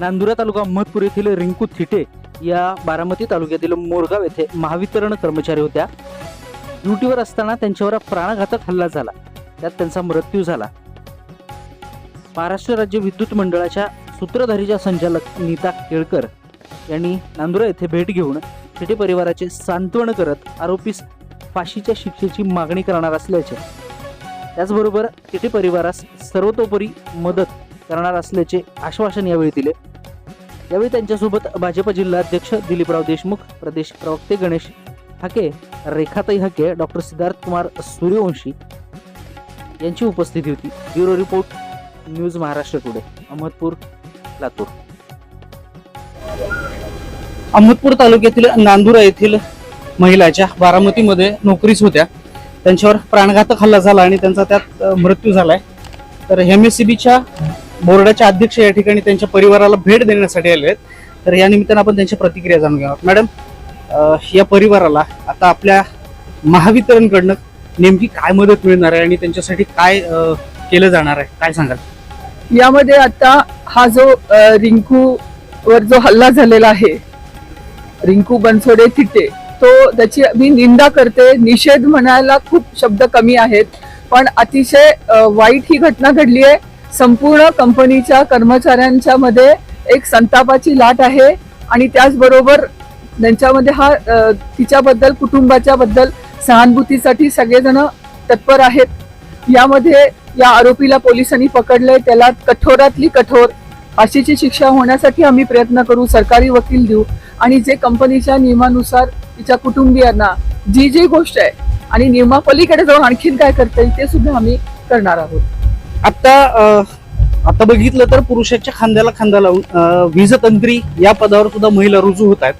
नांदुरा तालुका अहमदपूर येथील रिंकू थिटे या बारामती तालुक्यातील मोरगाव येथे महावितरण कर्मचारी होत्या. ड्युटीवर असताना त्यांच्यावर प्राणघातक हल्ला झाला. त्यात त्यांचा मृत्यू झाला. महाराष्ट्र राज्य विद्युत मंडळाच्या सूत्रधारीच्या संचालक नीता केळकर यांनी नांदुरा येथे भेट घेऊन थिटे परिवाराचे सांत्वन करत आरोपीस फाशीच्या शिक्षेची मागणी करणार असल्याचे. त्याचबरोबर तिथे परिवारास सर्वतोपरी मदत करणार असल्याचे आश्वासन यावेळी दिले. यावेळी त्यांच्यासोबत भाजप जिल्हाध्यक्ष दिलीपराव देशमुख प्रदेश प्रवक्ते गणेश हाके रेखाताई हाके डॉक्टर सिद्धार्थ कुमार सूर्यवंशी यांची उपस्थिती होती. Bureau report news Maharashtra today Ahmedpur Latur. Ahmedpur तालुक्यातील नांदुरा येथील महिलाच्या बारामतीमध्ये नोकरीस होत्या. त्यांच्यावर प्राणघातक हल्ला झाला आणि त्यांचा त्यात मृत्यू झालाय. तर एम एस सी बीच्या बोर्डाचे अध्यक्ष या ठिकाणी त्यांच्या परिवाराला भेट देण्यासाठी आले आहेत. तर या निमित्तानं आपण त्यांची प्रतिक्रिया जाणून घ्या मॅडम या परिवाराला आता आपल्या महावितरणकडनं नेमकी काय मदत मिळणार आहे आणि त्यांच्यासाठी काय केलं जाणार आहे? काय सांगाल? यामध्ये आता हा जो रिंकू वर जो हल्ला झालेला आहे रिंकू बनसोडे थिटे तो त्याची मी निंदा करते. निषेध म्हणायला खूप शब्द कमी आहेत. पण अतिशय वाईट ही घटना घडली आहे. संपूर्ण कंपनीच्या कर्मचाऱ्यांच्या मध्ये एक संतापाची लाट आहे आणि त्याचबरोबर त्यांच्यामध्ये हा तिच्याबद्दल कुटुंबाच्या बद्दल सहानुभूतीसाठी सगळेजण तत्पर आहेत. यामध्ये या आरोपीला पोलिसांनी पकडलंय. त्याला कठोरातली कठोर फाशीची शिक्षा होण्यासाठी आम्ही प्रयत्न करू सरकारी वकील देऊ आणि जे कंपनीच्या नियमानुसार तिच्या कुटुंबियांना जी जी गोष्ट आहे आणि नियमापलीकडे जाऊन आणखीन काय करता येईल ते सुद्धा आम्ही करणार आहोत. आत्ता आता बघितलं तर पुरुषाच्या खांद्याला खांदा लावून वीजतंत्री या पदावर सुद्धा महिला रुजू होत आहेत.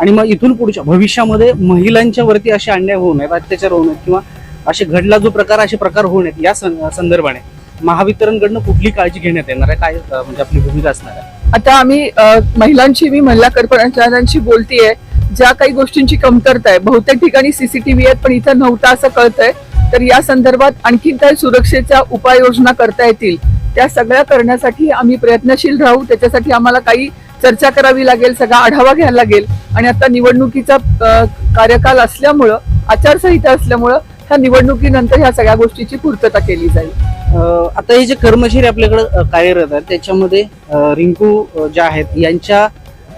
आणि मग इथून पुढच्या भविष्यामध्ये महिलांच्या वरती असे अन्याय होऊ नयेत अत्याचार होऊ नयेत किंवा असे घडला जो प्रकार असे प्रकार होऊ नयेत या संदर्भाने महावितरणकडनं कुठली काळजी घेण्यात येणार आहे? काय म्हणजे आपली भूमिका असणार आहे? आता आम्ही महिलांची महिलांशी मी महिला कर्मचाऱ्यांशी बोलतीये. ज्या काही गोष्टींची कमतरता आहे बहुतेक ठिकाणी सीसीटीव्ही आहेत पण इथं नव्हता असं कळतंय. तर या संदर्भात आणखी काही सुरक्षेच्या उपाययोजना करता येतील त्या सगळ्या करण्यासाठी आम्ही प्रयत्नशील राहू. त्याच्यासाठी आम्हाला काही चर्चा करावी लागेल सगळा आढावा घ्यायला लागेल. आणि आता निवडणुकीचा कार्यकाल असल्यामुळं आचारसंहिता असल्यामुळं ह्या निवडणुकीनंतर ह्या सगळ्या गोष्टीची पूर्तता केली जाईल. आता हे जे कर्मचारी आपल्याकडे कार्यरत आहेत त्याच्यामध्ये रिंकू ज्या आहेत यांच्या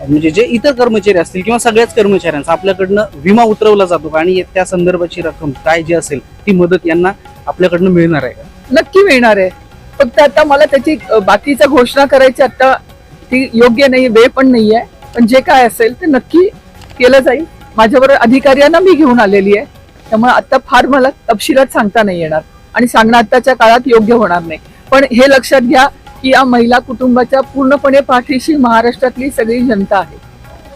म्हणजे जे इतर कर्मचारी असतील किंवा सगळ्याच कर्मचाऱ्यांचा आपल्याकडनं विमा उतरवला जातो का? आणि त्या संदर्भाची रक्कम काय जी असेल ती मदत यांना आपल्याकडनं मिळणार आहे का? नक्की मिळणार आहे. फक्त आता मला त्याची बाकीचा बाकीच्या घोषणा करायची आता ती योग्य नाही वेळ पण नाही आहे पण जे काय असेल ते नक्की केलं जाईल. माझ्याबरोबर अधिकाऱ्यांना मी घेऊन आलेली आहे. त्यामुळे आता फार मला तपशिलात सांगता नाही येणार. आणि सांगणं आताच्या काळात योग्य होणार नाही. पण हे लक्षात घ्या की या महिला कुटुंबाच्या पूर्णपणे पाठीशी महाराष्ट्रातली सगळी जनता आहे.